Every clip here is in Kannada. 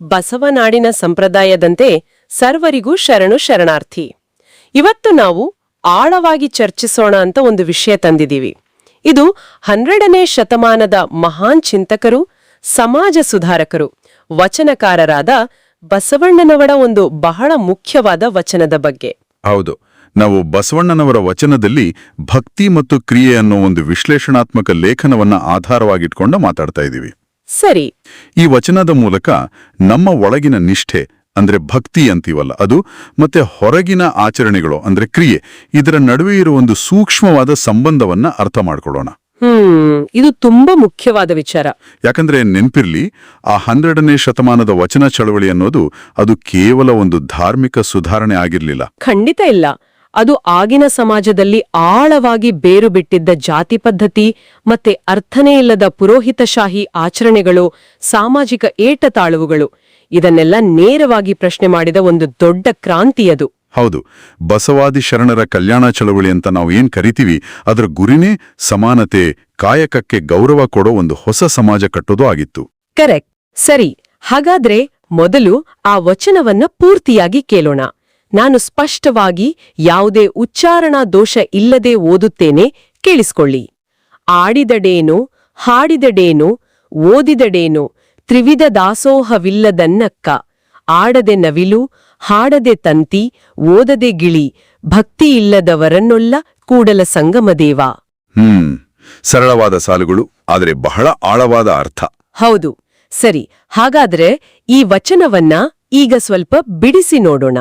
ಬಸವನಾಡಿನ ಸಂಪ್ರದಾಯದಂತೆ ಸರ್ವರಿಗೂ ಶರಣು ಶರಣಾರ್ಥಿ. ಇವತ್ತು ನಾವು ಆಳವಾಗಿ ಚರ್ಚಿಸೋಣ ಅಂತ ಒಂದು ವಿಷಯ ತಂದಿದ್ದೀವಿ. ಇದು ಹನ್ನೆರಡನೇ ಶತಮಾನದ ಮಹಾನ್ ಚಿಂತಕರು, ಸಮಾಜ ಸುಧಾರಕರು, ವಚನಕಾರರಾದ ಬಸವಣ್ಣನವರ ಒಂದು ಬಹಳ ಮುಖ್ಯವಾದ ವಚನದ ಬಗ್ಗೆ. ಹೌದು, ನಾವು ಬಸವಣ್ಣನವರ ವಚನದಲ್ಲಿ ಭಕ್ತಿ ಮತ್ತು ಕ್ರಿಯೆ ಅನ್ನೋ ಒಂದು ವಿಶ್ಲೇಷಣಾತ್ಮಕ ಲೇಖನವನ್ನ ಆಧಾರವಾಗಿಟ್ಕೊಂಡು ಮಾತಾಡ್ತಾ ಇದ್ದೀವಿ. ಸರಿ. ಈ ವಚನದ ಮೂಲಕ ನಮ್ಮ ಒಳಗಿನ ನಿಷ್ಠೆ ಅಂದ್ರೆ ಭಕ್ತಿ ಅಂತೀವಲ್ಲ ಅದು ಮತ್ತೆ ಹೊರಗಿನ ಆಚರಣೆಗಳು ಅಂದ್ರೆ ಕ್ರಿಯೆ ಇದರ ನಡುವೆ ಇರುವ ಒಂದು ಸೂಕ್ಷ್ಮವಾದ ಸಂಬಂಧವನ್ನ ಅರ್ಥ ಮಾಡ್ಕೊಳ್ಳೋಣ. ಹ್ಮ್ ಇದು ತುಂಬಾ ಮುಖ್ಯವಾದ ವಿಚಾರ. ಯಾಕಂದ್ರೆ ನೆನ್ಪಿರ್ಲಿ ಆ ಹನ್ನೆರಡನೇ ಶತಮಾನದ ವಚನ ಚಳವಳಿ ಅನ್ನೋದು ಅದು ಕೇವಲ ಒಂದು ಧಾರ್ಮಿಕ ಸುಧಾರಣೆ ಆಗಿರ್ಲಿಲ್ಲ. ಖಂಡಿತ ಇಲ್ಲ. ಅದು ಆಗಿನ ಸಮಾಜದಲ್ಲಿ ಆಳವಾಗಿ ಬೇರು ಬಿಟ್ಟಿದ್ದ ಜಾತಿ ಪದ್ಧತಿ ಮತ್ತೆ ಅರ್ಥನೇ ಇಲ್ಲದ ಪುರೋಹಿತಶಾಹಿ ಆಚರಣೆಗಳು ಸಾಮಾಜಿಕ ಏಟತಾಳುವುಗಳು ಇದನ್ನೆಲ್ಲ ನೇರವಾಗಿ ಪ್ರಶ್ನೆ ಮಾಡಿದ ಒಂದು ದೊಡ್ಡ ಕ್ರಾಂತಿಯದು ಹೌದು. ಬಸವಾದಿ ಶರಣರ ಕಲ್ಯಾಣ ಚಳವಳಿ ಅಂತ ನಾವು ಏನ್ ಕರಿತೀವಿ ಅದರ ಗುರಿನೇ ಸಮಾನತೆ ಕಾಯಕಕ್ಕೆ ಗೌರವ ಕೊಡೋ ಒಂದು ಹೊಸ ಸಮಾಜ ಕಟ್ಟೋದು ಆಗಿತ್ತು. ಕರೆಕ್ಟ್. ಸರಿ. ಹಾಗಾದ್ರೆ ಮೊದಲು ಆ ವಚನವನ್ನ ಪೂರ್ತಿಯಾಗಿ ಕೇಳೋಣ. ನಾನು ಸ್ಪಷ್ಟವಾಗಿ ಯಾವುದೇ ಉಚ್ಚಾರಣಾ ದೋಷ ಇಲ್ಲದೆ ಓದುತ್ತೇನೆ ಕೇಳಿಸ್ಕೊಳ್ಳಿ. ಆಡಿದಡೇನು ಹಾಡಿದಡೇನು ಓದಿದಡೇನು ತ್ರಿವಿಧ ದಾಸೋಹವಿಲ್ಲದನ್ನಕ್ಕ ಆಡದೆ ನವಿಲು ಹಾಡದೆ ತಂತಿ ಓದದೆ ಗಿಳಿ ಭಕ್ತಿಯಿಲ್ಲದವರನ್ನೊಲ್ಲ ಕೂಡಲ ಸಂಗಮದೇವ. ಹ್ಮ್ ಸರಳವಾದ ಸಾಲುಗಳು ಆದರೆ ಬಹಳ ಆಳವಾದ ಅರ್ಥ. ಹೌದು ಸರಿ ಹಾಗಾದ್ರೆ ಈ ವಚನವನ್ನ ಈಗ ಸ್ವಲ್ಪ ಬಿಡಿಸಿ ನೋಡೋಣ.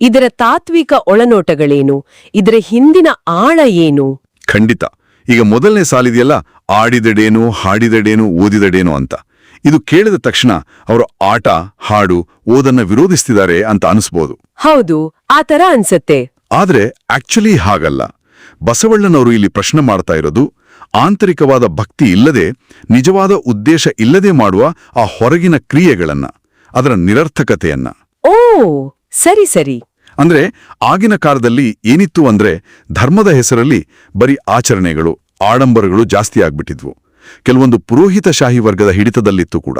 ಇದರ ತಾತ್ವಿಕ ಒಳನೋಟಗಳೇನು? ಇದರ ಹಿಂದಿನ ಆಳ ಏನು? ಖಂಡಿತ. ಈಗ ಮೊದಲನೇ ಸಾಲಿದೆಯಲ್ಲ ಆಡಿದಡೇನು ಹಾಡಿದಡೇನು ಓದಿದಡೇನು ಅಂತ. ಇದು ಕೇಳಿದ ತಕ್ಷಣ ಅವರು ಆಟ ಹಾಡು ಓದನ್ನ ವಿರೋಧಿಸ್ತಿದ್ದಾರೆ ಅಂತ ಅನಿಸ್ಬೋದು. ಹೌದು ಆ ತರ ಅನ್ಸತ್ತೆ. ಆದ್ರೆ ಆಕ್ಚುಲಿ ಹಾಗಲ್ಲ. ಬಸವಣ್ಣನವರು ಇಲ್ಲಿ ಪ್ರಶ್ನೆ ಮಾಡ್ತಾ ಇರೋದು ಆಂತರಿಕವಾದ ಭಕ್ತಿ ಇಲ್ಲದೆ ನಿಜವಾದ ಉದ್ದೇಶ ಇಲ್ಲದೆ ಮಾಡುವ ಆ ಹೊರಗಿನ ಕ್ರಿಯೆಗಳನ್ನ ಅದರ ನಿರರ್ಥಕತೆಯನ್ನ. ಓ ಸರಿ ಸರಿ. ಅಂದ್ರೆ ಆಗಿನ ಕಾಲದಲ್ಲಿ ಏನಿತ್ತು ಅಂದ್ರೆ ಧರ್ಮದ ಹೆಸರಲ್ಲಿ ಬರೀ ಆಚರಣೆಗಳು ಆಡಂಬರಗಳು ಜಾಸ್ತಿ ಆಗ್ಬಿಟ್ಟಿದ್ವು. ಕೆಲವೊಂದು ಪುರೋಹಿತಶಾಹಿ ವರ್ಗದ ಹಿಡಿತದಲ್ಲಿತ್ತು ಕೂಡ.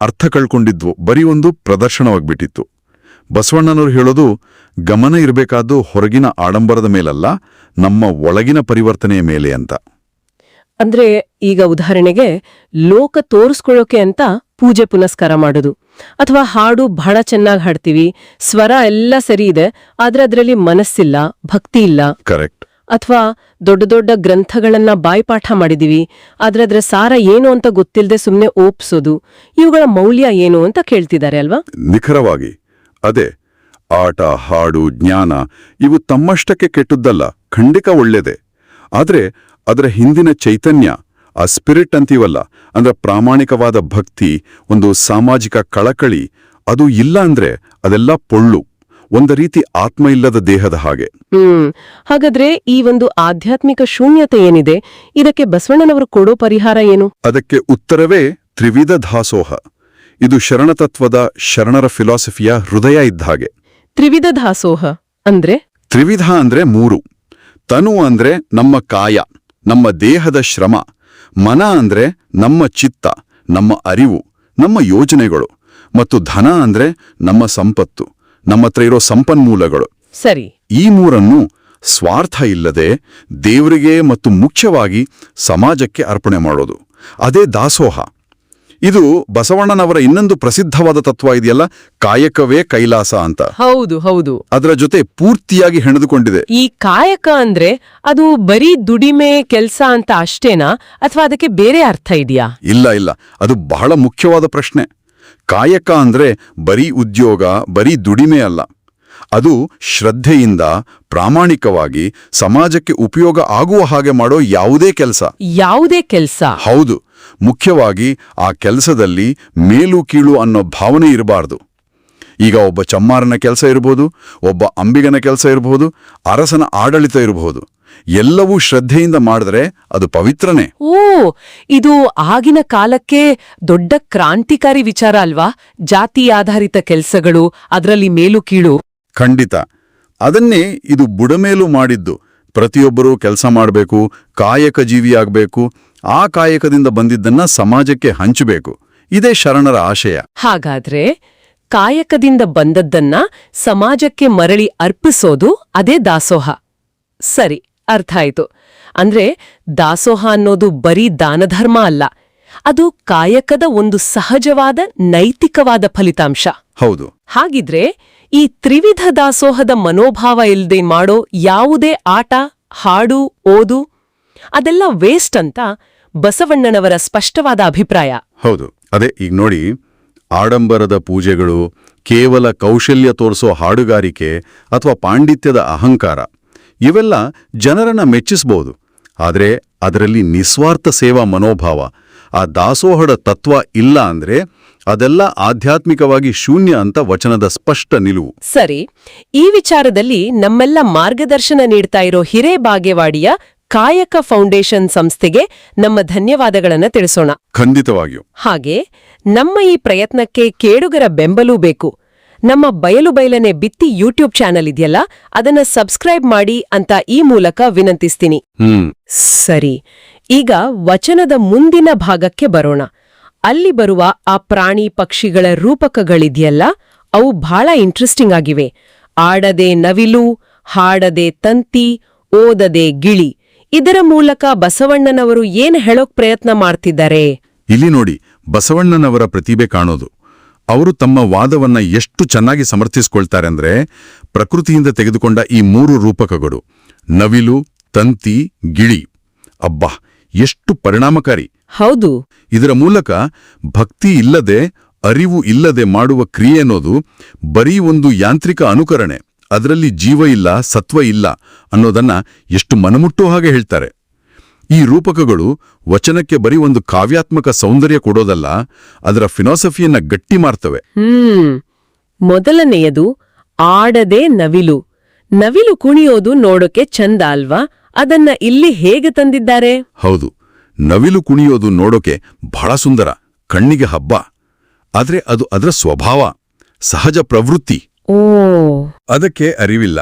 ಅರ್ಥ ಕಳ್ಕೊಂಡಿದ್ವು ಬರೀ ಒಂದು ಪ್ರದರ್ಶನವಾಗ್ಬಿಟ್ಟಿತ್ತು. ಬಸವಣ್ಣನವರು ಹೇಳೋದು ಗಮನ ಇರಬೇಕಾದ್ದು ಹೊರಗಿನ ಆಡಂಬರದ ಮೇಲಲ್ಲ ನಮ್ಮ ಒಳಗಿನ ಪರಿವರ್ತನೆಯ ಮೇಲೆ ಅಂತ. ಅಂದ್ರೆ ಈಗ ಉದಾಹರಣೆಗೆ ಲೋಕ ತೋರಿಸ್ಕೊಳ್ಳೋಕೆ ಅಂತ ಪೂಜೆ ಪುನಸ್ಕಾರ ಮಾಡೋದು. ಅಥವಾ ಹಾಡು ಬಹಳ ಚೆನ್ನಾಗಿ ಹಾಡ್ತೀವಿ ಸ್ವರ ಎಲ್ಲ ಸರಿ ಇದೆ ಆದ್ರೆ ಅದರಲ್ಲಿ ಮನಸ್ಸಿಲ್ಲ ಭಕ್ತಿ ಇಲ್ಲ. ಕರೆಕ್ಟ್. ಅಥವಾ ದೊಡ್ಡ ದೊಡ್ಡ ಗ್ರಂಥಗಳನ್ನ ಬಾಯ್ಪಾಠ ಮಾಡಿದೀವಿ ಆದ್ರೆ ಅದರ ಸಾರ ಏನು ಅಂತ ಗೊತ್ತಿಲ್ಲದೆ ಸುಮ್ಮನೆ ಓಪ್ಸೋದು ಇವುಗಳ ಮೌಲ್ಯ ಏನು ಅಂತ ಕೇಳ್ತಿದ್ದಾರೆ ಅಲ್ವಾ? ನಿಖರವಾಗಿ. ಅದೇ ಆಟ ಹಾಡು ಜ್ಞಾನ ಇವು ತಮ್ಮಷ್ಟಕ್ಕೆ ಕೆಟ್ಟದ್ದಲ್ಲ ಖಂಡಿತ ಒಳ್ಳೇದೆ. ಆದ್ರೆ ಅದರ ಹಿಂದಿನ ಚೈತನ್ಯ ಆ ಸ್ಪಿರಿಟ್ ಅಂತೀವಲ್ಲ ಅಂದ್ರೆ ಪ್ರಾಮಾಣಿಕವಾದ ಭಕ್ತಿ ಒಂದು ಸಾಮಾಜಿಕ ಕಳಕಳಿ ಅದು ಇಲ್ಲ ಅಂದ್ರೆ ಅದೆಲ್ಲ ಪೊಳ್ಳು ಒಂದು ರೀತಿ ಆತ್ಮ ಇಲ್ಲದ ದೇಹದ ಹಾಗೆ. ಹ್ಮ್. ಹಾಗಾದ್ರೆ ಈ ಒಂದು ಆಧ್ಯಾತ್ಮಿಕ ಶೂನ್ಯತೆ ಏನಿದೆ? ಇದಕ್ಕೆ ಬಸವಣ್ಣನವರು ಕೊಡೋ ಪರಿಹಾರ ಏನು? ಅದಕ್ಕೆ ಉತ್ತರವೇ ತ್ರಿವಿಧ ದಾಸೋಹ. ಇದು ಶರಣತತ್ವದ ಶರಣರ ಫಿಲಾಸಫಿಯ ಹೃದಯ ಇದ್ದ ಹಾಗೆ. ತ್ರಿವಿಧ ದಾಸೋಹ ಅಂದ್ರೆ? ತ್ರಿವಿಧ ಅಂದ್ರೆ ಮೂರು. ತನು ಅಂದ್ರೆ ನಮ್ಮ ಕಾಯ. ನಮ್ಮ ದೇಹದ ಶ್ರಮ ಮನ ಅಂದ್ರೆ ನಮ್ಮ ಚಿತ್ತ ನಮ್ಮ ಅರಿವು ನಮ್ಮ ಯೋಜನೆಗಳು ಮತ್ತು ಧನ ಅಂದ್ರೆ ನಮ್ಮ ಸಂಪತ್ತು ನಮ್ಮ ಹತ್ರ ಇರೋ ಸಂಪನ್ಮೂಲಗಳು. ಸರಿ. ಈ ಮೂರನ್ನು ಸ್ವಾರ್ಥ ಇಲ್ಲದೆ ದೇವರಿಗೆ ಮತ್ತು ಮುಖ್ಯವಾಗಿ ಸಮಾಜಕ್ಕೆ ಅರ್ಪಣೆ ಮಾಡೋದು. ಅದೇ ದಾಸೋಹ. ಇದು ಬಸವಣ್ಣನವರ ಇನ್ನೊಂದು ಪ್ರಸಿದ್ಧವಾದ ತತ್ವ ಇದೆಯಲ್ಲ ಕಾಯಕವೇ ಕೈಲಾಸ ಅಂತ. ಹೌದು ಹೌದು. ಅದರ ಜೊತೆ ಪೂರ್ತಿಯಾಗಿ ಹೆಣೆದುಕೊಂಡಿದೆ. ಈ ಕಾಯಕ ಅಂದ್ರೆ ಅದು ಬರೀ ದುಡಿಮೆ ಕೆಲಸ ಅಂತ ಅಷ್ಟೇನಾ? ಅಥವಾ ಅದಕ್ಕೆ ಬೇರೆ ಅರ್ಥ ಇದೆಯಾ? ಇಲ್ಲ ಇಲ್ಲ. ಅದು ಬಹಳ ಮುಖ್ಯವಾದ ಪ್ರಶ್ನೆ. ಕಾಯಕ ಅಂದ್ರೆ ಬರೀ ಉದ್ಯೋಗ ಬರೀ ದುಡಿಮೆ ಅಲ್ಲ. ಅದು ಶ್ರದ್ಧೆಯಿಂದ ಪ್ರಾಮಾಣಿಕವಾಗಿ ಸಮಾಜಕ್ಕೆ ಉಪಯೋಗ ಆಗುವ ಹಾಗೆ ಮಾಡೋ ಯಾವುದೇ ಕೆಲಸ. ಯಾವುದೇ ಕೆಲಸ. ಹೌದು. ಮುಖ್ಯವಾಗಿ ಆ ಕೆಲಸದಲ್ಲಿ ಮೇಲು ಕೀಳು ಅನ್ನೋ ಭಾವನೆ ಇರಬಾರ್ದು. ಈಗ ಒಬ್ಬ ಚಮ್ಮಾರನ ಕೆಲಸ ಇರಬಹುದು ಒಬ್ಬ ಅಂಬಿಗನ ಕೆಲಸ ಇರಬಹುದು ಅರಸನ ಆಡಳಿತ ಇರಬಹುದು ಎಲ್ಲವೂ ಶ್ರದ್ಧೆಯಿಂದ ಮಾಡಿದ್ರೆ ಅದು ಪವಿತ್ರನೇ. ಓ ಇದು ಆಗಿನ ಕಾಲಕ್ಕೆ ದೊಡ್ಡ ಕ್ರಾಂತಿಕಾರಿ ವಿಚಾರ ಅಲ್ವಾ? ಜಾತಿ ಆಧಾರಿತ ಕೆಲಸಗಳು ಅದರಲ್ಲಿ ಮೇಲು ಕೀಳು. ಖಂಡಿತ. ಅದನ್ನೇ ಇದು ಬುಡಮೇಲು ಮಾಡಿದ್ದು. ಪ್ರತಿಯೊಬ್ಬರೂ ಕೆಲಸ ಮಾಡಬೇಕು ಕಾಯಕ ಜೀವಿಯಾಗಬೇಕು ಆ ಕಾಯಕದಿಂದ ಬಂದಿದ್ದನ್ನ ಸಮಾಜಕ್ಕೆ ಹಂಚಬೇಕು. ಇದೇ ಶರಣರ ಆಶಯ. ಹಾಗಾದ್ರೆ ಕಾಯಕದಿಂದ ಬಂದದ್ದನ್ನ ಸಮಾಜಕ್ಕೆ ಮರಳಿ ಅರ್ಪಿಸೋದು ಅದೇ ದಾಸೋಹ. ಸರಿ ಅರ್ಥ ಆಯ್ತು ಅಂದ್ರೆ ದಾಸೋಹ ಅನ್ನೋದು ಬರೀ ದಾನಧರ್ಮ ಅಲ್ಲ ಅದು ಕಾಯಕದ ಒಂದು ಸಹಜವಾದ ನೈತಿಕವಾದ ಫಲಿತಾಂಶ. ಹೌದು. ಹಾಗಿದ್ರೆ ಈ ತ್ರಿವಿಧ ದಾಸೋಹದ ಮನೋಭಾವ ಇಲ್ಲದೆ ಮಾಡೋ ಯಾವುದೇ ಆಟ ಹಾಡು ಓದು ಅದೆಲ್ಲ ವೇಸ್ಟ್ ಅಂತ ಬಸವಣ್ಣನವರ ಸ್ಪಷ್ಟವಾದ ಅಭಿಪ್ರಾಯ. ಹೌದು. ಅದೇ ಈಗ ನೋಡಿ ಆಡಂಬರದ ಪೂಜೆಗಳು ಕೇವಲ ಕೌಶಲ್ಯ ತೋರಿಸೋ ಹಾಡುಗಾರಿಕೆ ಅಥವಾ ಪಾಂಡಿತ್ಯದ ಅಹಂಕಾರ ಇವೆಲ್ಲ ಜನರನ್ನ ಮೆಚ್ಚಿಸಬಹುದು ಆದರೆ ಅದರಲ್ಲಿ ನಿಸ್ವಾರ್ಥ ಸೇವಾ ಮನೋಭಾವ ಆ ದಾಸೋಹದ ತತ್ವ ಇಲ್ಲ ಅಂದ್ರೆ ಅದೆಲ್ಲ ಆಧ್ಯಾತ್ಮಿಕವಾಗಿ ಶೂನ್ಯ ಅಂತ ವಚನದ ಸ್ಪಷ್ಟ ನಿಲುವು. ಸರಿ ಈ ವಿಚಾರದಲ್ಲಿ ನಮ್ಮೆಲ್ಲ ಮಾರ್ಗದರ್ಶನ ನೀಡ್ತಾ ಇರೋ ಹಿರೇಬಾಗೇವಾಡಿಯ ಕಾಯಕ ಫೌಂಡೇಶನ್ ಸಂಸ್ಥೆಗೆ ನಮ್ಮ ಧನ್ಯವಾದಗಳನ್ನು ತಿಳಿಸೋಣ. ಖಂಡಿತವಾಗಿಯೂ. ಹಾಗೆ ನಮ್ಮ ಈ ಪ್ರಯತ್ನಕ್ಕೆ ಕೇಳುಗರ ಬೆಂಬಲೂ ಬೇಕು. ನಮ್ಮ ಬಯಲು ಬಯಲನೆ ಬಿತ್ತಿ ಯೂಟ್ಯೂಬ್ ಚಾನೆಲ್ ಇದೆಯಲ್ಲ ಅದನ್ನ ಸಬ್ಸ್ಕ್ರೈಬ್ ಮಾಡಿ ಅಂತ ಈ ಮೂಲಕ ವಿನಂತಿಸ್ತೀನಿ. ಸರಿ ಈಗ ವಚನದ ಮುಂದಿನ ಭಾಗಕ್ಕೆ ಬರೋಣ. ಅಲ್ಲಿ ಬರುವ ಆ ಪ್ರಾಣಿ ಪಕ್ಷಿಗಳ ರೂಪಕಗಳಿದೆಯಲ್ಲ ಅವು ಬಹಳ ಇಂಟ್ರೆಸ್ಟಿಂಗ್ ಆಗಿವೆ. ಆಡದೆ ನವಿಲು ಹಾಡದೆ ತಂತಿ ಓದದೆ ಗಿಳಿ. ಇದರ ಮೂಲಕ ಬಸವಣ್ಣನವರು ಏನ್ ಹೇಳೋಕ್ ಪ್ರಯತ್ನ ಮಾಡ್ತಿದ್ದಾರೆ? ಇಲ್ಲಿ ನೋಡಿ ಬಸವಣ್ಣನವರ ಪ್ರತಿಭೆ ಕಾಣೋದು. ಅವರು ತಮ್ಮ ವಾದವನ್ನ ಎಷ್ಟು ಚೆನ್ನಾಗಿ ಸಮರ್ಥಿಸ್ಕೊಳ್ತಾರೆ ಅಂದ್ರೆ ಪ್ರಕೃತಿಯಿಂದ ತೆಗೆದುಕೊಂಡ ಈ ಮೂರು ರೂಪಕಗಳು ನವಿಲು ತಂತಿ ಗಿಳಿ. ಅಬ್ಬಾ ಎಷ್ಟು ಪರಿಣಾಮಕಾರಿ. ಹೌದು. ಇದರ ಮೂಲಕ ಭಕ್ತಿ ಇಲ್ಲದೆ ಅರಿವು ಇಲ್ಲದೆ ಮಾಡುವ ಕ್ರಿಯೆ ಅನ್ನೋದು ಬರೀ ಒಂದು ಯಾಂತ್ರಿಕ ಅನುಕರಣೆ. ಅದರಲ್ಲಿ ಜೀವ ಇಲ್ಲ ಸತ್ವ ಇಲ್ಲ ಅನ್ನೋದನ್ನ ಎಷ್ಟು ಮನಮುಟ್ಟೋ ಹಾಗೆ ಹೇಳ್ತಾರೆ. ಈ ರೂಪಕಗಳು ವಚನಕ್ಕೆ ಬರೀ ಒಂದು ಕಾವ್ಯಾತ್ಮಕ ಸೌಂದರ್ಯ ಕೊಡೋದಲ್ಲ ಅದರ ಫಿಲಾಸಫಿಯನ್ನ ಗಟ್ಟಿ ಮಾಡ್ತವೆ ಮೊದಲನೆಯದು ಆಡದೆ ನವಿಲು. ನವಿಲು ಕುಣಿಯೋದು ನೋಡೋಕೆ ಚಂದ ಅಲ್ವಾ? ಅದನ್ನ ಇಲ್ಲಿ ಹೇಗೆ ತಂದಿದ್ದಾರೆ? ಹೌದು. ನವಿಲು ಕುಣಿಯೋದು ನೋಡೋಕೆ ಬಹಳ ಸುಂದರ ಕಣ್ಣಿಗೆ ಹಬ್ಬ. ಆದ್ರೆ ಅದು ಅದರ ಸ್ವಭಾವ ಸಹಜ ಪ್ರವೃತ್ತಿ. ಓ. ಅದಕ್ಕೆ ಅರಿವಿಲ್ಲ.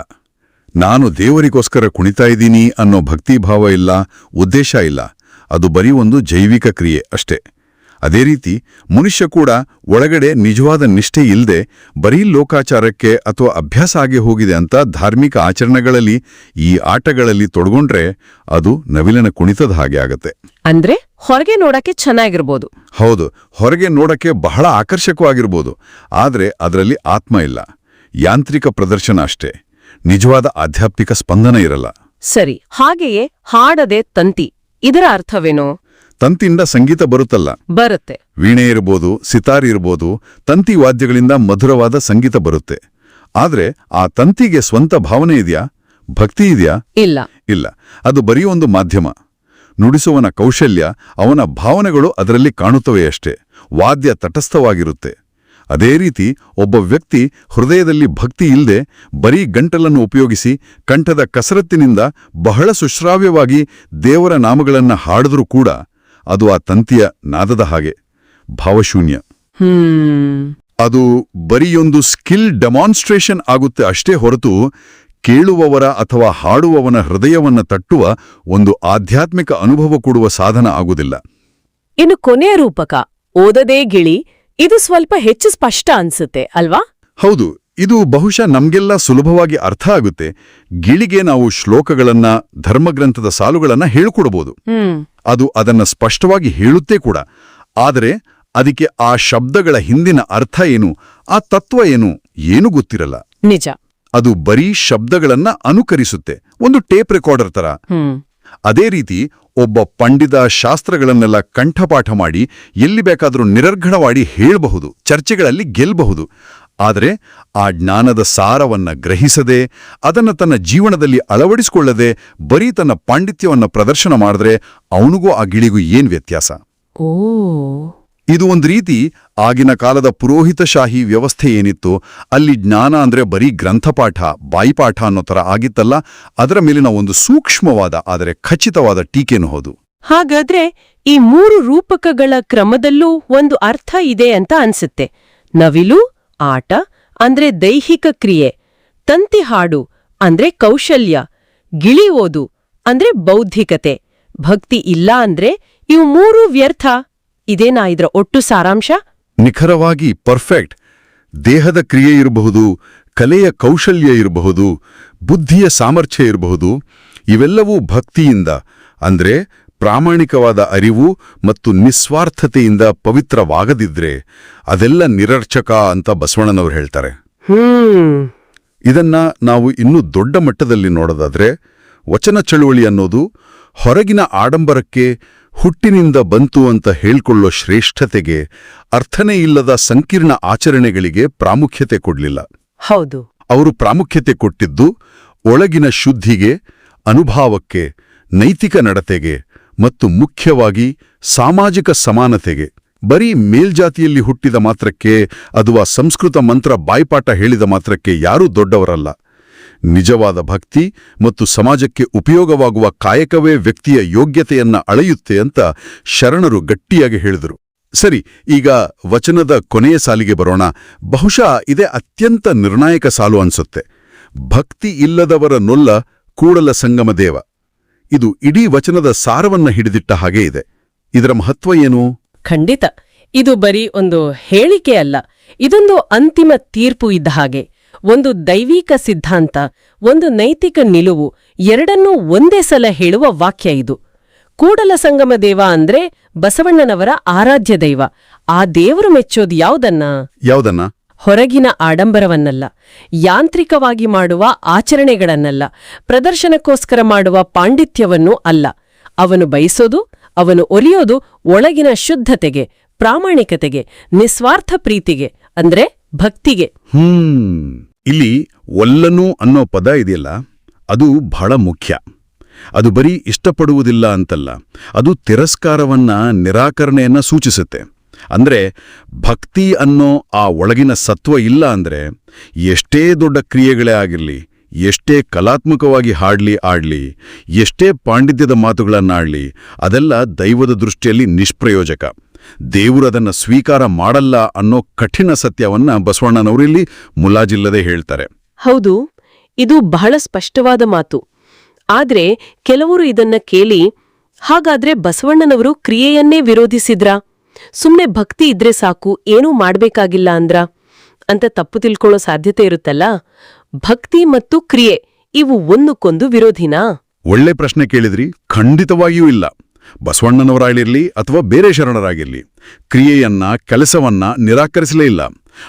ನಾನು ದೇವರಿಗೋಸ್ಕರ ಕುಣಿತಾ ಇದ್ದೀನಿ ಅನ್ನೋ ಭಕ್ತಿಭಾವ ಇಲ್ಲ ಉದ್ದೇಶ ಇಲ್ಲ. ಅದು ಬರೀ ಒಂದು ಜೈವಿಕ ಕ್ರಿಯೆ ಅಷ್ಟೇ. ಅದೇ ರೀತಿ ಮನುಷ್ಯ ಕೂಡ ಒಳಗಡೆ ನಿಜವಾದ ನಿಷ್ಠೆ ಇಲ್ಲದೆ ಬರೀ ಲೋಕಾಚಾರಕ್ಕೆ ಅಥವಾ ಅಭ್ಯಾಸ ಆಗಿ ಹೋಗಿದೆ ಅಂತ ಧಾರ್ಮಿಕ ಆಚರಣೆಗಳಲ್ಲಿ ಈ ಆಟಗಳಲ್ಲಿ ತೊಡಗೊಂಡ್ರೆ ಅದು ನವಿಲಿನ ಕುಣಿತದ ಹಾಗೆ ಆಗತ್ತೆ. ಅಂದ್ರೆ ಹೊರಗೆ ನೋಡಕ್ಕೆ ಚೆನ್ನಾಗಿರ್ಬೋದು. ಹೌದು ಹೊರಗೆ ನೋಡಕ್ಕೆ ಬಹಳ ಆಕರ್ಷಕವಾಗಿರ್ಬೋದು. ಆದರೆ ಅದರಲ್ಲಿ ಆತ್ಮ ಇಲ್ಲ. ಯಾಂತ್ರಿಕ ಪ್ರದರ್ಶನ ಅಷ್ಟೇ. ನಿಜವಾದ ಆಧ್ಯಾತ್ಮಿಕ ಸ್ಪಂದನ ಇರಲ್ಲ. ಸರಿ ಹಾಗೆಯೇ ಹಾಡದೆ ತಂತಿ. ಇದರ ಅರ್ಥವೇನು? ತಂತಿಯಿಂದ ಸಂಗೀತ ಬರುತ್ತಲ್ಲ. ಬರುತ್ತೆ. ವೀಣೆ ಇರಬಹುದು ಸಿತಾರ್ ಇರಬಹುದು ತಂತಿ ವಾದ್ಯಗಳಿಂದ ಮಧುರವಾದ ಸಂಗೀತ ಬರುತ್ತೆ. ಆದ್ರೆ ಆ ತಂತಿಗೆ ಸ್ವಂತ ಭಾವನೆ ಇದೆಯಾ? ಭಕ್ತಿ ಇದೆಯಾ? ಇಲ್ಲ. ಇಲ್ಲ. ಅದು ಬರೀ ಒಂದು ಮಾಧ್ಯಮ. ನುಡಿಸುವನ ಕೌಶಲ್ಯ ಅವನ ಭಾವನೆಗಳು ಅದರಲ್ಲಿ ಕಾಣುತ್ತವೆಯಷ್ಟೇ ವಾದ್ಯ ತಟಸ್ಥವಾಗಿರುತ್ತೆ. ಅದೇ ರೀತಿ ಒಬ್ಬ ವ್ಯಕ್ತಿ ಹೃದಯದಲ್ಲಿ ಭಕ್ತಿ ಇಲ್ಲದೆ ಬರೀ ಗಂಟಲನ್ನು ಉಪಯೋಗಿಸಿ ಕಂಠದ ಕಸರತ್ತಿನಿಂದ ಬಹಳ ಸುಶ್ರಾವ್ಯವಾಗಿ ದೇವರ ನಾಮಗಳನ್ನು ಹಾಡಿದ್ರೂ ಕೂಡ ಅದು ಆ ತಂತಿಯ ನಾದದ ಹಾಗೆ. ಭಾವಶೂನ್ಯ. ಅದು ಬರಿಯೊಂದು ಸ್ಕಿಲ್ ಡೆಮಾನ್ಸ್ಟ್ರೇಷನ್ ಆಗುತ್ತೆ ಅಷ್ಟೇ ಹೊರತು ಕೇಳುವವರ ಅಥವಾ ಹಾಡುವವನ ಹೃದಯವನ್ನು ತಟ್ಟುವ ಒಂದು ಆಧ್ಯಾತ್ಮಿಕ ಅನುಭವ ಕೊಡುವ ಸಾಧನ ಆಗುವುದಿಲ್ಲ. ಇನ್ನು ಕೊನೆಯ ರೂಪಕ ಓದದೇ ಗಿಳಿ ಇದು ಸ್ವಲ್ಪ ಹೆಚ್ಚು ಸ್ಪಷ್ಟ ಅನ್ಸುತ್ತೆ ಅಲ್ವಾ? ಹೌದು ಇದು ಬಹುಶಃ ನಮ್ಗೆಲ್ಲ ಸುಲಭವಾಗಿ ಅರ್ಥ ಆಗುತ್ತೆ. ಗಿಳಿಗೆ ನಾವು ಶ್ಲೋಕಗಳನ್ನ ಧರ್ಮಗ್ರಂಥದ ಸಾಲುಗಳನ್ನ ಹೇಳ್ಕೊಡ್ಬೋದು. ಅದು ಅದನ್ನ ಸ್ಪಷ್ಟವಾಗಿ ಹೇಳುತ್ತೆ ಕೂಡ. ಆದರೆ ಅದಕ್ಕೆ ಆ ಶಬ್ದಗಳ ಹಿಂದಿನ ಅರ್ಥ ಏನು ಆ ತತ್ವ ಏನು ಏನು ಗೊತ್ತಿರಲ್ಲ. ನಿಜ. ಅದು ಬರೀ ಶಬ್ದಗಳನ್ನ ಅನುಕರಿಸುತ್ತೆ. ಒಂದು ಟೇಪ್ ರೆಕಾರ್ಡರ್ ತರ. ಅದೇ ರೀತಿ ಒಬ್ಬ ಪಂಡಿತ ಶಾಸ್ತ್ರಗಳನ್ನೆಲ್ಲ ಕಂಠಪಾಠ ಮಾಡಿ ಎಲ್ಲಿ ಬೇಕಾದರೂ ನಿರರ್ಘಣವಾಡಿ ಹೇಳಬಹುದು, ಚರ್ಚೆಗಳಲ್ಲಿ ಗೆಲ್ಲಬಹುದು ಆದರೆ ಆ ಜ್ಞಾನದ ಸಾರವನ್ನ ಗ್ರಹಿಸದೆ, ಅದನ್ನ ತನ್ನ ಜೀವನದಲ್ಲಿ ಅಳವಡಿಸಿಕೊಳ್ಳದೆ ಬರೀ ತನ್ನ ಪಾಂಡಿತ್ಯವನ್ನ ಪ್ರದರ್ಶನ ಮಾಡಿದ್ರೆ ಅವನಿಗೂ ಆ ಗಿಳಿಗೂ ಏನು ವ್ಯತ್ಯಾಸ? ಓ. ಇದು ಒಂದು ರೀತಿ ಆಗಿನ ಕಾಲದ ಪುರೋಹಿತಶಾಹಿ ವ್ಯವಸ್ಥೆ ಏನಿತ್ತು, ಅಲ್ಲಿ ಜ್ಞಾನ ಅಂದ್ರೆ ಬರೀ ಗ್ರಂಥಪಾಠ, ಬಾಯಿಪಾಠ ಅನ್ನೋ ಥರ ಆಗಿತ್ತಲ್ಲ, ಅದರ ಮೇಲಿನ ಒಂದು ಸೂಕ್ಷ್ಮವಾದ, ಆದರೆ ಖಚಿತವಾದ ಟೀಕೆನೂ ಹೌದು. ಹಾಗಾದ್ರೆ ಈ ಮೂರು ರೂಪಕಗಳ ಕ್ರಮದಲ್ಲೂ ಒಂದು ಅರ್ಥ ಇದೆ ಅಂತ ಅನ್ಸುತ್ತೆ. ನವಿಲು, ಆಟ, ಅಂದ್ರೆ ದೈಹಿಕ ಕ್ರಿಯೆ, ತಂತಿ ಹಾಡು, ಅಂದ್ರೆ ಕೌಶಲ್ಯ, ಗಿಳಿ ಓದು, ಅಂದ್ರೆ ಬೌದ್ಧಿಕತೆ, ಭಕ್ತಿ ಇಲ್ಲ ಅಂದ್ರೆ ಇವು ಮೂರು ವ್ಯರ್ಥ. ಇದೇನಾ ಇದ್ರ ಒಟ್ಟು ಸಾರಾಂಶ? ನಿಖರವಾಗಿ ಪರ್ಫೆಕ್ಟ್. ದೇಹದ ಕ್ರಿಯೆ ಇರಬಹುದು ಕಲೆಯ ಕೌಶಲ್ಯ ಇರಬಹುದು ಬುದ್ಧಿಯ ಸಾಮರ್ಥ್ಯ ಇರಬಹುದು ಇವೆಲ್ಲವೂ ಭಕ್ತಿಯಿಂದ ಅಂದ್ರೆ ಪ್ರಾಮಾಣಿಕವಾದ ಅರಿವು ಮತ್ತು ನಿಸ್ವಾರ್ಥತೆಯಿಂದ ಪವಿತ್ರವಾಗದಿದ್ರೆ ಅದೆಲ್ಲ ನಿರರ್ಚಕ ಅಂತ ಬಸವಣ್ಣನವರು ಹೇಳ್ತಾರೆ. ಇದನ್ನ ನಾವು ಇನ್ನೂ ದೊಡ್ಡ ಮಟ್ಟದಲ್ಲಿ ನೋಡೋದಾದ್ರೆ ವಚನ ಚಳುವಳಿ ಅನ್ನೋದು ಹೊರಗಿನ ಆಡಂಬರಕ್ಕೆ ಹುಟ್ಟಿನಿಂದ ಬಂತು ಅಂತ ಹೇಳ್ಕೊಳ್ಳೋ ಶ್ರೇಷ್ಠತೆಗೆ ಅರ್ಥನೇ ಇಲ್ಲದ ಸಂಕೀರ್ಣ ಆಚರಣೆಗಳಿಗೆ ಪ್ರಾಮುಖ್ಯತೆ ಕೊಡಲಿಲ್ಲ. ಹೌದು. ಅವರು ಪ್ರಾಮುಖ್ಯತೆ ಕೊಟ್ಟಿದ್ದು ಒಳಗಿನ ಶುದ್ಧಿಗೆ ಅನುಭಾವಕ್ಕೆ ನೈತಿಕ ನಡತೆಗೆ ಮತ್ತು ಮುಖ್ಯವಾಗಿ ಸಾಮಾಜಿಕ ಸಮಾನತೆಗೆ. ಬರೀ ಮೇಲ್ಜಾತಿಯಲ್ಲಿ ಹುಟ್ಟಿದ ಮಾತ್ರಕ್ಕೆ ಅಥವಾ ಸಂಸ್ಕೃತ ಮಂತ್ರ ಬಾಯ್ಪಾಠ ಹೇಳಿದ ಮಾತ್ರಕ್ಕೆ ಯಾರೂ ದೊಡ್ಡವರಲ್ಲ. ನಿಜವಾದ ಭಕ್ತಿ ಮತ್ತು ಸಮಾಜಕ್ಕೆ ಉಪಯೋಗವಾಗುವ ಕಾಯಕವೇ ವ್ಯಕ್ತಿಯ ಯೋಗ್ಯತೆಯನ್ನ ಅಳೆಯುತ್ತೆ ಅಂತ ಶರಣರು ಗಟ್ಟಿಯಾಗಿ ಹೇಳಿದರು. ಸರಿ, ಈಗ ವಚನದ ಕೊನೆಯ ಸಾಲಿಗೆ ಬರೋಣ. ಬಹುಶಃ ಇದೇ ಅತ್ಯಂತ ನಿರ್ಣಾಯಕ ಸಾಲು ಅನ್ಸುತ್ತೆ. ಭಕ್ತಿ ಇಲ್ಲದವರ ನೊಲ್ಲ ಕೂಡಲ ಸಂಗಮ ದೇವ. ಇದು ಇಡೀ ವಚನದ ಸಾರವನ್ನ ಹಿಡಿದಿಟ್ಟ ಹಾಗೆ ಇದೆ. ಇದರ ಮಹತ್ವ ಏನು? ಖಂಡಿತ. ಇದು ಬರೀ ಒಂದು ಹೇಳಿಕೆ ಅಲ್ಲ. ಇದೊಂದು ಅಂತಿಮ ತೀರ್ಪು ಇದ್ದ ಹಾಗೆ. ಒಂದು ದೈವಿಕ ಸಿದ್ಧಾಂತ ಒಂದು ನೈತಿಕ ನಿಲುವು ಎರಡನ್ನೂ ಒಂದೇ ಸಲ ಹೇಳುವ ವಾಕ್ಯ ಇದು. ಕೂಡಲ ಸಂಗಮ ದೇವ ಅಂದ್ರೆ ಬಸವಣ್ಣನವರ ಆರಾಧ್ಯ ದೈವ. ಆ ದೇವರು ಮೆಚ್ಚೋದು ಯಾವುದನ್ನ? ಯಾವುದನ್ನ? ಹೊರಗಿನ ಆಡಂಬರವನ್ನಲ್ಲ ಯಾಂತ್ರಿಕವಾಗಿ ಮಾಡುವ ಆಚರಣೆಗಳನ್ನಲ್ಲ ಪ್ರದರ್ಶನಕ್ಕೋಸ್ಕರ ಮಾಡುವ ಪಾಂಡಿತ್ಯವನ್ನು ಅಲ್ಲ. ಅವನು ಬಯಸೋದು ಅವನು ಒಲಿಯೋದು ಒಳಗಿನ ಶುದ್ಧತೆಗೆ ಪ್ರಾಮಾಣಿಕತೆಗೆ ನಿಸ್ವಾರ್ಥ ಪ್ರೀತಿಗೆ ಅಂದ್ರೆ ಭಕ್ತಿಗೆ. ಹ್ಮ್. ಇಲ್ಲಿ ಒಲ್ಲನು ಅನ್ನೋ ಪದ ಇದೆಯಲ್ಲ, ಅದು ಬಹಳ ಮುಖ್ಯ. ಅದು ಬರೀ ಇಷ್ಟಪಡುವುದಿಲ್ಲ ಅಂತಲ್ಲ, ಅದು ತಿರಸ್ಕಾರವನ್ನ ನಿರಾಕರಣೆಯನ್ನ ಸೂಚಿಸುತ್ತೆ. ಅಂದ್ರೆ ಭಕ್ತಿ ಅನ್ನೋ ಆ ಒಳಗಿನ ಸತ್ವ ಇಲ್ಲ ಅಂದ್ರೆ ಎಷ್ಟೇ ದೊಡ್ಡ ಕ್ರಿಯೆಗಳೇ ಆಗಿರಲಿ, ಎಷ್ಟೇ ಕಲಾತ್ಮಕವಾಗಿ ಹಾಡ್ಲಿ ಆಡ್ಲಿ, ಎಷ್ಟೇ ಪಾಂಡಿತ್ಯದ ಮಾತುಗಳನ್ನಾಡ್ಲಿ, ಅದೆಲ್ಲ ದೈವದ ದೃಷ್ಟಿಯಲ್ಲಿ ನಿಷ್ಪ್ರಯೋಜಕ. ದೇವರದನ್ನ ಸ್ವೀಕಾರ ಮಾಡಲ್ಲ ಅನ್ನೋ ಕಠಿಣ ಸತ್ಯವನ್ನ ಬಸವಣ್ಣನವರಿಲ್ಲಿ ಮುಲಾಜಿಲ್ಲದೆ ಹೇಳ್ತಾರೆ. ಹೌದು ಇದು ಬಹಳ ಸ್ಪಷ್ಟವಾದ ಮಾತು. ಆದ್ರೆ ಕೆಲವರು ಇದನ್ನ ಕೇಳಿ ಹಾಗಾದ್ರೆ ಬಸವಣ್ಣನವರು ಕ್ರಿಯೆಯನ್ನೇ ವಿರೋಧಿಸಿದ್ರಾ? ಸುಮ್ನೆ ಭಕ್ತಿ ಇದ್ರೆ ಸಾಕು ಏನೂ ಮಾಡಬೇಕಾಗಿಲ್ಲ ಅಂದ್ರ? ಅಂತ ತಪ್ಪು ತಿಳ್ಕೊಳ್ಳೋ ಸಾಧ್ಯತೆ ಇರುತ್ತಲ್ಲ? ಭಕ್ತಿ ಮತ್ತು ಕ್ರಿಯೆ ಇವು ಒಂದಕ್ಕೊಂದು ವಿರೋಧಿನಾ? ಒಳ್ಳೆ ಪ್ರಶ್ನೆ ಕೇಳಿದ್ರಿ ಖಂಡಿತವಾಗಿಯೂ ಇಲ್ಲ. ಬಸವಣ್ಣನವರಾಗಿರ್ಲಿ ಅಥವಾ ಬೇರೆ ಶರಣರಾಗಿರಲಿ ಕ್ರಿಯೆಯನ್ನ ಕೆಲಸವನ್ನ ನಿರಾಕರಿಸಲೇ ಇಲ್ಲ.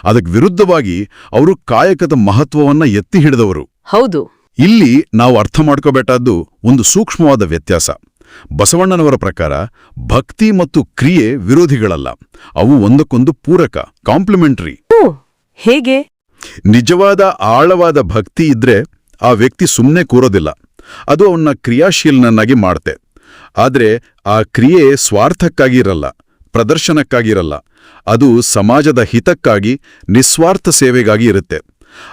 ಅದಕ್ಕೆ ವಿರುದ್ಧವಾಗಿ ಅವರು ಕಾಯಕದ ಮಹತ್ವವನ್ನ ಎತ್ತಿ ಹಿಡಿದವರು. ಹೌದು. ಇಲ್ಲಿ ನಾವು ಅರ್ಥ ಮಾಡ್ಕೋಬೇಕಾದ್ದು ಒಂದು ಸೂಕ್ಷ್ಮವಾದ ವ್ಯತ್ಯಾಸ. ಬಸವಣ್ಣನವರ ಪ್ರಕಾರ ಭಕ್ತಿ ಮತ್ತು ಕ್ರಿಯೆ ವಿರೋಧಿಗಳಲ್ಲ. ಅವು ಒಂದಕ್ಕೊಂದು ಪೂರಕ ಕಾಂಪ್ಲಿಮೆಂಟರಿ. ಹೇಗೆ? ನಿಜವಾದ ಆಳವಾದ ಭಕ್ತಿ ಇದ್ರೆ ಆ ವ್ಯಕ್ತಿ ಸುಮ್ಮನೆ ಕೂರೋದಿಲ್ಲ. ಅದು ಅವನ್ನ ಕ್ರಿಯಾಶೀಲನನ್ನಾಗಿ ಮಾಡ್ತೆ. ಆದ್ರೆ ಆ ಕ್ರಿಯೆ ಸ್ವಾರ್ಥಕ್ಕಾಗಿರಲ್ಲ ಪ್ರದರ್ಶನಕ್ಕಾಗಿರಲ್ಲ. ಅದು ಸಮಾಜದ ಹಿತಕ್ಕಾಗಿ ನಿಸ್ವಾರ್ಥ ಸೇವೆಗಾಗಿ ಇರುತ್ತೆ.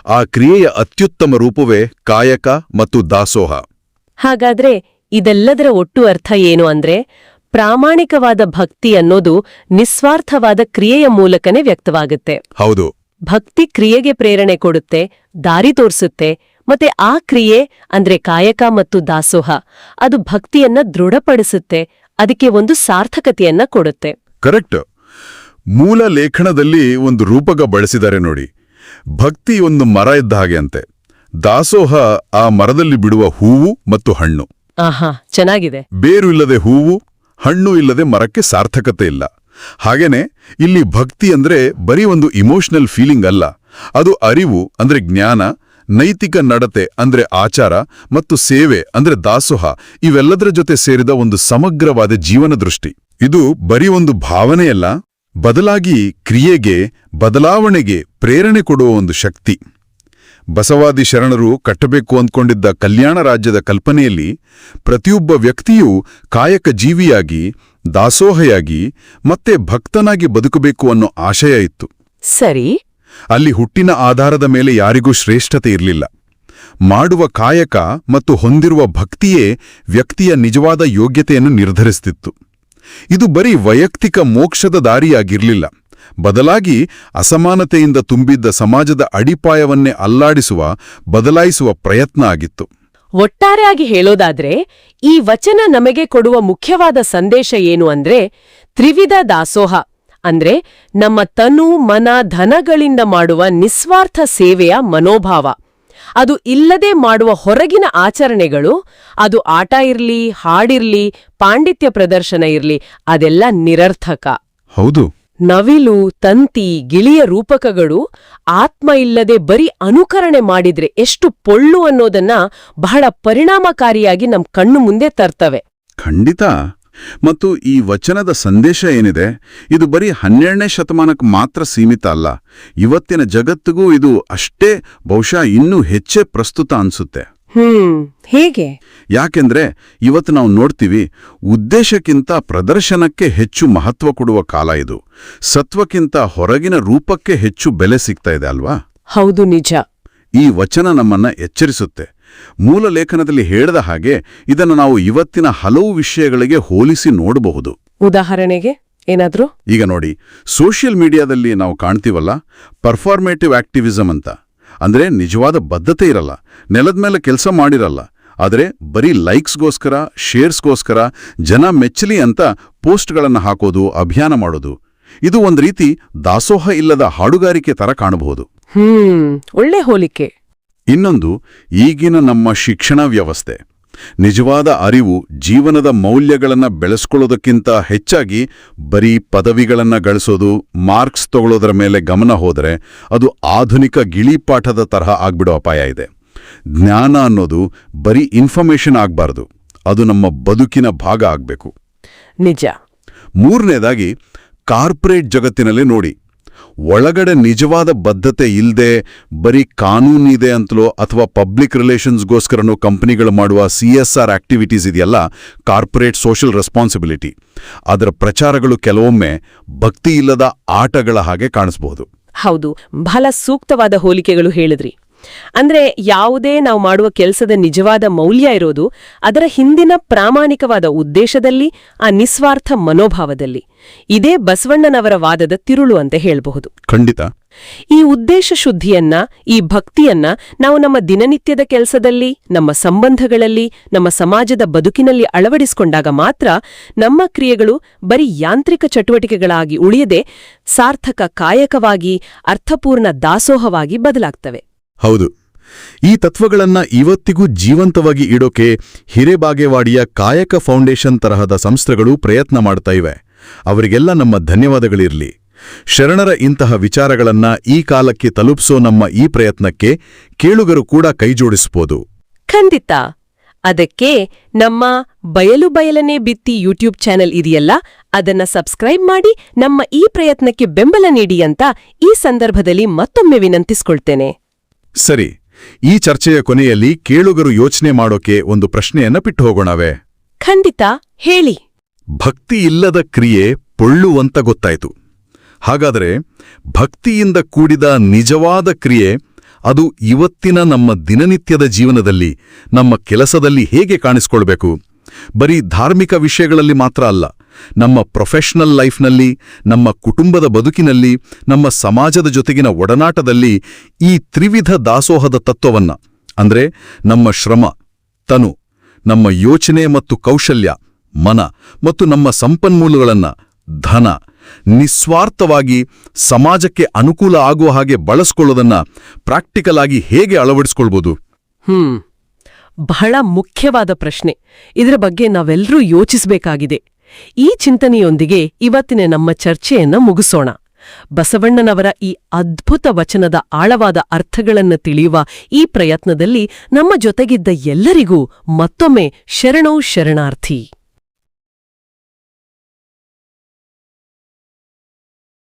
ಆ ಕ್ರಿಯೆಯ ಅತ್ಯುತ್ತಮ ರೂಪವೇ ಕಾಯಕ ಮತ್ತು ದಾಸೋಹ. ಹಾಗಾದ್ರೆ ಇದೆಲ್ಲದರ ಒಟ್ಟು ಅರ್ಥ ಏನು ಅಂದ್ರೆ ಪ್ರಾಮಾಣಿಕವಾದ ಭಕ್ತಿ ಅನ್ನೋದು ನಿಸ್ವಾರ್ಥವಾದ ಕ್ರಿಯೆಯ ಮೂಲಕನೇ ವ್ಯಕ್ತವಾಗುತ್ತೆ. ಹೌದು. ಭಕ್ತಿ ಕ್ರಿಯೆಗೆ ಪ್ರೇರಣೆ ಕೊಡುತ್ತೆ ದಾರಿ ತೋರಿಸುತ್ತೆ ಮತ್ತೆ ಆ ಕ್ರಿಯೆ ಅಂದ್ರೆ ಕಾಯಕ ಮತ್ತು ದಾಸೋಹ ಅದು ಭಕ್ತಿಯನ್ನ ದೃಢಪಡಿಸುತ್ತೆ ಅದಕ್ಕೆ ಒಂದು ಸಾರ್ಥಕತೆಯನ್ನ ಕೊಡುತ್ತೆ. ಕರೆಕ್ಟ್. ಮೂಲ ಲೇಖನದಲ್ಲಿ ಒಂದು ರೂಪಕ ಬಳಸಿದ್ದಾರೆ ನೋಡಿ. ಭಕ್ತಿ ಒಂದು ಮರ ಇದ್ದ ಹಾಗೆ ಅಂತೆ. ದಾಸೋಹ ಆ ಮರದಲ್ಲಿ ಬಿಡುವ ಹೂವು ಮತ್ತು ಹಣ್ಣು. ಆಹಾ ಚೆನ್ನಾಗಿದೆ. ಬೇರು ಇಲ್ಲದೆ ಹೂವು ಹಣ್ಣು ಇಲ್ಲದೆ ಮರಕ್ಕೆ ಸಾರ್ಥಕತೆ ಇಲ್ಲ. ಹಾಗೇನೆ ಇಲ್ಲಿ ಭಕ್ತಿ ಅಂದ್ರೆ ಬರೀ ಒಂದು ಇಮೋಷನಲ್ ಫೀಲಿಂಗ್ ಅಲ್ಲ. ಅದು ಅರಿವು ಅಂದ್ರೆ ಜ್ಞಾನ ನೈತಿಕ ನಡತೆ ಅಂದ್ರೆ ಆಚಾರ ಮತ್ತು ಸೇವೆ ಅಂದ್ರೆ ದಾಸೋಹ, ಇವೆಲ್ಲದರ ಜೊತೆ ಸೇರಿದ ಒಂದು ಸಮಗ್ರವಾದ ಜೀವನ ದೃಷ್ಟಿ. ಇದು ಬರೀ ಒಂದು ಭಾವನೆಯಲ್ಲ, ಬದಲಾಗಿ ಕ್ರಿಯೆಗೆ, ಬದಲಾವಣೆಗೆ ಪ್ರೇರಣೆ ಕೊಡುವ ಒಂದು ಶಕ್ತಿ. ಬಸವಾದಿ ಶರಣರು ಕಟ್ಟಬೇಕು ಅಂದ್ಕೊಂಡಿದ್ದ ಕಲ್ಯಾಣ ರಾಜ್ಯದ ಕಲ್ಪನೆಯಲ್ಲಿ ಪ್ರತಿಯೊಬ್ಬ ವ್ಯಕ್ತಿಯೂ ಕಾಯಕ ಜೀವಿಯಾಗಿ, ದಾಸೋಹಯಾಗಿ, ಮತ್ತೆ ಭಕ್ತನಾಗಿ ಬದುಕಬೇಕು ಅನ್ನೋ ಆಶಯ ಇತ್ತು. ಸರಿ ಅಲ್ಲಿ ಹುಟ್ಟಿನ ಆಧಾರದ ಮೇಲೆ ಯಾರಿಗೂ ಶ್ರೇಷ್ಠತೆ ಇರಲಿಲ್ಲ. ಮಾಡುವ ಕಾಯಕ ಮತ್ತು ಹೊಂದಿರುವ ಭಕ್ತಿಯೇ ವ್ಯಕ್ತಿಯ ನಿಜವಾದ ಯೋಗ್ಯತೆಯನ್ನು ನಿರ್ಧರಿಸುತ್ತಿತ್ತು ಇದು ಬರೀ ವೈಯಕ್ತಿಕ ಮೋಕ್ಷದ ದಾರಿಯಾಗಿರಲಿಲ್ಲ. ಬದಲಾಗಿ ಅಸಮಾನತೆಯಿಂದ ತುಂಬಿದ್ದ ಸಮಾಜದ ಅಡಿಪಾಯವನ್ನೇ ಅಲ್ಲಾಡಿಸುವ, ಬದಲಾಯಿಸುವ ಪ್ರಯತ್ನ ಆಗಿತ್ತು. ಒಟ್ಟಾರೆಯಾಗಿ ಹೇಳೋದಾದ್ರೆ, ಈ ವಚನ ನಮಗೆ ಕೊಡುವ ಮುಖ್ಯವಾದ ಸಂದೇಶ ಏನು ಅಂದ್ರೆ, ತ್ರಿವಿಧ ದಾಸೋಹ. ಅಂದ್ರೆ ನಮ್ಮ ತನು ಮನ ಧನಗಳಿಂದ ಮಾಡುವ ನಿಸ್ವಾರ್ಥ ಸೇವೆಯ ಮನೋಭಾವ. ಅದು ಇಲ್ಲದೆ ಮಾಡುವ ಹೊರಗಿನ ಆಚರಣೆಗಳು ಅದು ಆಟ ಇರ್ಲಿ ಹಾಡಿರ್ಲಿ ಪಾಂಡಿತ್ಯ ಪ್ರದರ್ಶನ ಇರ್ಲಿ ಅದೆಲ್ಲ ನಿರರ್ಥಕ. ಹೌದು. ನವಿಲು ತಂತಿ ಗಿಳಿಯ ರೂಪಕಗಳು ಆತ್ಮ ಇಲ್ಲದೆ ಬರೀ ಅನುಕರಣೆ ಮಾಡಿದ್ರೆ ಎಷ್ಟು ಪೊಳ್ಳು ಅನ್ನೋದನ್ನ ಬಹಳ ಪರಿಣಾಮಕಾರಿಯಾಗಿ ನಮ್ ಕಣ್ಣು ಮುಂದೆ ತರ್ತವೆ. ಖಂಡಿತ. ಮತ್ತು ಈ ವಚನದ ಸಂದೇಶ ಏನಿದೆ? ಇದು ಬರೀ ಹನ್ನೆರಡನೇ ಶತಮಾನಕ್ಕೆ ಮಾತ್ರ ಸೀಮಿತ ಅಲ್ಲ. ಇವತ್ತಿನ ಜಗತ್ತಿಗೂ ಇದು ಅಷ್ಟೇ ಬಹುಶಃ ಇನ್ನೂ ಹೆಚ್ಚೇ ಪ್ರಸ್ತುತ ಅನ್ಸುತ್ತೆ. ಹ್ಮ್ ಹೇಗೆ? ಯಾಕೆಂದ್ರೆ ಇವತ್ತು ನಾವು ನೋಡ್ತೀವಿ ಉದ್ದೇಶಕ್ಕಿಂತ ಪ್ರದರ್ಶನಕ್ಕೆ ಹೆಚ್ಚು ಮಹತ್ವ ಕೊಡುವ ಕಾಲ ಇದು. ಸತ್ವಕ್ಕಿಂತ ಹೊರಗಿನ ರೂಪಕ್ಕೆ ಹೆಚ್ಚು ಬೆಲೆ ಸಿಗ್ತಾ ಇದೆ ಅಲ್ವಾ? ಹೌದು ನಿಜ. ಈ ವಚನ ನಮ್ಮನ್ನ ಎಚ್ಚರಿಸುತ್ತೆ. ಮೂಲ ಲೇಖನದಲ್ಲಿ ಹೇಳಿದ ಹಾಗೆ ಇದನ್ನು ನಾವು ಇವತ್ತಿನ ಹಲವು ವಿಷಯಗಳಿಗೆ ಹೋಲಿಸಿ ನೋಡಬಹುದು. ಉದಾಹರಣೆಗೆ ಏನಾದರೂ? ಈಗ ನೋಡಿ ಸೋಷಿಯಲ್ ಮೀಡಿಯಾದಲ್ಲಿ ನಾವು ಕಾಣ್ತೀವಲ್ಲ ಪರ್ಫಾರ್ಮೇಟಿವ್ ಆಕ್ಟಿವಿಸಮ್ ಅಂತ. ಅಂದ್ರೆ ನಿಜವಾದ ಬದ್ಧತೆ ಇರಲ್ಲ ನೆಲದ ಮೇಲೆ ಕೆಲಸ ಮಾಡಿರಲ್ಲ ಆದರೆ ಬರೀ ಲೈಕ್ಸ್ಗೋಸ್ಕರ ಶೇರ್ಸ್ಗೋಸ್ಕರ ಜನ ಮೆಚ್ಚಲಿ ಅಂತ ಪೋಸ್ಟ್ಗಳನ್ನು ಹಾಕೋದು ಅಭಿಯಾನ ಮಾಡೋದು ಇದು ಒಂದು ರೀತಿ ದಾಸೋಹ ಇಲ್ಲದ ಹಾಡುಗಾರಿಕೆ ತರ ಕಾಣಬಹುದು. ಹ್ಮ್ ಒಳ್ಳೆ ಹೋಲಿಕೆ. ಇನ್ನೊಂದು ಈಗಿನ ನಮ್ಮ ಶಿಕ್ಷಣ ವ್ಯವಸ್ಥೆ. ನಿಜವಾದ ಅರಿವು ಜೀವನದ ಮೌಲ್ಯಗಳನ್ನು ಬೆಳೆಸ್ಕೊಳ್ಳೋದಕ್ಕಿಂತ ಹೆಚ್ಚಾಗಿ ಬರೀ ಪದವಿಗಳನ್ನು ಗಳಿಸೋದು ಮಾರ್ಕ್ಸ್ ತಗೊಳ್ಳೋದ್ರ ಮೇಲೆ ಗಮನ ಹೋದರೆ ಅದು ಆಧುನಿಕ ಗಿಳಿಪಾಠದ ತರಹ ಆಗ್ಬಿಡೋ ಅಪಾಯ ಇದೆ. ಜ್ಞಾನ ಅನ್ನೋದು ಬರೀ ಇನ್ಫಾರ್ಮೇಷನ್ ಆಗಬಾರ್ದು ಅದು ನಮ್ಮ ಬದುಕಿನ ಭಾಗ ಆಗಬೇಕು. ನಿಜ. ಮೂರನೇದಾಗಿ ಕಾರ್ಪೊರೇಟ್ ಜಗತ್ತಿನಲ್ಲಿ ನೋಡಿ ಒಳಗಡೆ ನಿಜವಾದ ಬದ್ಧತೆ ಇಲ್ಲದೆ ಬರೀ ಕಾನೂನಿದೆ ಅಂತಲೋ ಅಥವಾ ಪಬ್ಲಿಕ್ ರಿಲೇಷನ್ಸ್ಗೋಸ್ಕರನೋ ಕಂಪನಿಗಳು ಮಾಡುವ ಸಿ ಎಸ್ ಆರ್ ಆಕ್ಟಿವಿಟೀಸ್ ಇದೆಯಲ್ಲ ಕಾರ್ಪೊರೇಟ್ ಸೋಷಿಯಲ್ ರೆಸ್ಪಾನ್ಸಿಬಿಲಿಟಿ ಅದರ ಪ್ರಚಾರಗಳು ಕೆಲವೊಮ್ಮೆ ಭಕ್ತಿ ಇಲ್ಲದ ಆಟಗಳ ಹಾಗೆ ಕಾಣಿಸ್ಬೋದು. ಹೌದು, ಬಹಳ ಸೂಕ್ತವಾದ ಹೋಲಿಕೆಗಳು ಹೇಳಿದ್ರಿ. ಅಂದ್ರೆ ಯಾವುದೇ ನಾವು ಮಾಡುವ ಕೆಲಸದ ನಿಜವಾದ ಮೌಲ್ಯ ಇರೋದು ಅದರ ಹಿಂದಿನ ಪ್ರಾಮಾಣಿಕವಾದ ಉದ್ದೇಶದಲ್ಲಿ ಆ ನಿಸ್ವಾರ್ಥ ಮನೋಭಾವದಲ್ಲಿ. ಇದೇ ಬಸವಣ್ಣನವರ ವಾದದ ತಿರುಳು ಅಂತ ಹೇಳಬಹುದು. ಖಂಡಿತ. ಈ ಉದ್ದೇಶ ಶುದ್ಧಿಯನ್ನ ಈ ಭಕ್ತಿಯನ್ನ ನಾವು ನಮ್ಮ ದಿನನಿತ್ಯದ ಕೆಲಸದಲ್ಲಿ ನಮ್ಮ ಸಂಬಂಧಗಳಲ್ಲಿ ನಮ್ಮ ಸಮಾಜದ ಬದುಕಿನಲ್ಲಿ ಅಳವಡಿಸಿಕೊಂಡಾಗ ಮಾತ್ರ ನಮ್ಮ ಕ್ರಿಯೆಗಳು ಬರೀ ಯಾಂತ್ರಿಕ ಚಟುವಟಿಕೆಗಳಾಗಿ ಉಳಿಯದೆ ಸಾರ್ಥಕ ಕಾಯಕವಾಗಿ ಅರ್ಥಪೂರ್ಣ ದಾಸೋಹವಾಗಿ ಬದಲಾಗ್ತವೆ. ಹೌದು. ಈ ತತ್ವಗಳನ್ನ ಇವತ್ತಿಗೂ ಜೀವಂತವಾಗಿ ಇಡೋಕೆ ಹಿರೇಬಾಗೇವಾಡಿಯ ಕಾಯಕ ಫೌಂಡೇಶನ್ ತರಹದ ಸಂಸ್ಥೆಗಳು ಪ್ರಯತ್ನ ಮಾಡ್ತಾ ಇವೆ. ಅವರಿಗೆಲ್ಲ ನಮ್ಮ ಧನ್ಯವಾದಗಳಿರಲಿ. ಶರಣರ ಇಂತಹ ವಿಚಾರಗಳನ್ನ ಈ ಕಾಲಕ್ಕೆ ತಲುಪಿಸೋ ನಮ್ಮ ಈ ಪ್ರಯತ್ನಕ್ಕೆ ಕೇಳುಗರು ಕೂಡ ಕೈಜೋಡಿಸಬಹುದು ಖಂಡಿತ. ಅದಕ್ಕೆ ನಮ್ಮ ಬಯಲು ಬಯಲನೆ ಬಿತ್ತಿ ಯೂಟ್ಯೂಬ್ ಚಾನೆಲ್ ಇದೆಯಲ್ಲ, ಅದನ್ನ ಸಬ್ಸ್ಕ್ರೈಬ್ ಮಾಡಿ ನಮ್ಮ ಈ ಪ್ರಯತ್ನಕ್ಕೆ ಬೆಂಬಲ ನೀಡಿ ಅಂತ ಈ ಸಂದರ್ಭದಲ್ಲಿ ಮತ್ತೊಮ್ಮೆ ವಿನಂತಿಸ್ಕೊಳ್ತೇನೆ. ಸರಿ ಈ ಚರ್ಚೆಯ ಕೊನೆಯಲ್ಲಿ ಕೇಳುಗರು ಯೋಚನೆ ಮಾಡೋಕೆ ಒಂದು ಪ್ರಶ್ನೆಯನ್ನ ಬಿಟ್ಟು ಹೋಗೋಣವೇ ಖಂಡಿತ ಹೇಳಿ. ಭಕ್ತಿ ಇಲ್ಲದ ಕ್ರಿಯೆ ಪೊಳ್ಳುವಂತ ಗೊತ್ತಾಯಿತು. ಹಾಗಾದರೆ ಭಕ್ತಿಯಿಂದ ಕೂಡಿದ ನಿಜವಾದ ಕ್ರಿಯೆ ಅದು ಇವತ್ತಿನ ನಮ್ಮ ದಿನನಿತ್ಯದ ಜೀವನದಲ್ಲಿ ನಮ್ಮ ಕೆಲಸದಲ್ಲಿ ಹೇಗೆ ಕಾಣಿಸ್ಕೊಳ್ಬೇಕು? ಬರೀ ಧಾರ್ಮಿಕ ವಿಷಯಗಳಲ್ಲಿ ಮಾತ್ರ ಅಲ್ಲ ನಮ್ಮ ಪ್ರೊಫೆಷನಲ್ ಲೈಫ್ನಲ್ಲಿ, ನಮ್ಮ ಕುಟುಂಬದ ಬದುಕಿನಲ್ಲಿ, ನಮ್ಮ ಸಮಾಜದ ಜೊತೆಗಿನ ಒಡನಾಟದಲ್ಲಿ ಈ ತ್ರಿವಿಧ ದಾಸೋಹದ ತತ್ವವನ್ನ, ಅಂದ್ರೆ ನಮ್ಮ ಶ್ರಮ, ತನು, ನಮ್ಮ ಯೋಚನೆ ಮತ್ತು ಕೌಶಲ್ಯ, ಮನ ಮತ್ತು ನಮ್ಮ ಸಂಪನ್ಮೂಲಗಳನ್ನು ಧನ ನಿಸ್ವಾರ್ಥವಾಗಿ ಸಮಾಜಕ್ಕೆ ಅನುಕೂಲ ಆಗುವ ಹಾಗೆ ಬಳಸ್ಕೊಳ್ಳೋದನ್ನ ಪ್ರಾಕ್ಟಿಕಲ್ ಆಗಿ ಹೇಗೆ ಅಳವಡಿಸ್ಕೊಳ್ಬೋದು? ಹ್ಮ್. ಬಹಳ ಮುಖ್ಯವಾದ ಪ್ರಶ್ನೆ. ಇದರ ಬಗ್ಗೆ ನಾವೆಲ್ಲರೂ ಯೋಚಿಸಬೇಕಾಗಿದೆ. ಈ ಚಿಂತನೆಯೊಂದಿಗೆ ಇವತ್ತಿನ ನಮ್ಮ ಚರ್ಚೆಯನ್ನ ಮುಗಿಸೋಣ. ಬಸವಣ್ಣನವರ ಈ ಅದ್ಭುತ ವಚನದ ಆಳವಾದ ಅರ್ಥಗಳನ್ನು ತಿಳಿಯುವ ಈ ಪ್ರಯತ್ನದಲ್ಲಿ ನಮ್ಮ ಜೊತೆಗಿದ್ದ ಎಲ್ಲರಿಗೂ ಮತ್ತೊಮ್ಮೆ ಶರಣೋ ಶರಣಾರ್ಥಿ.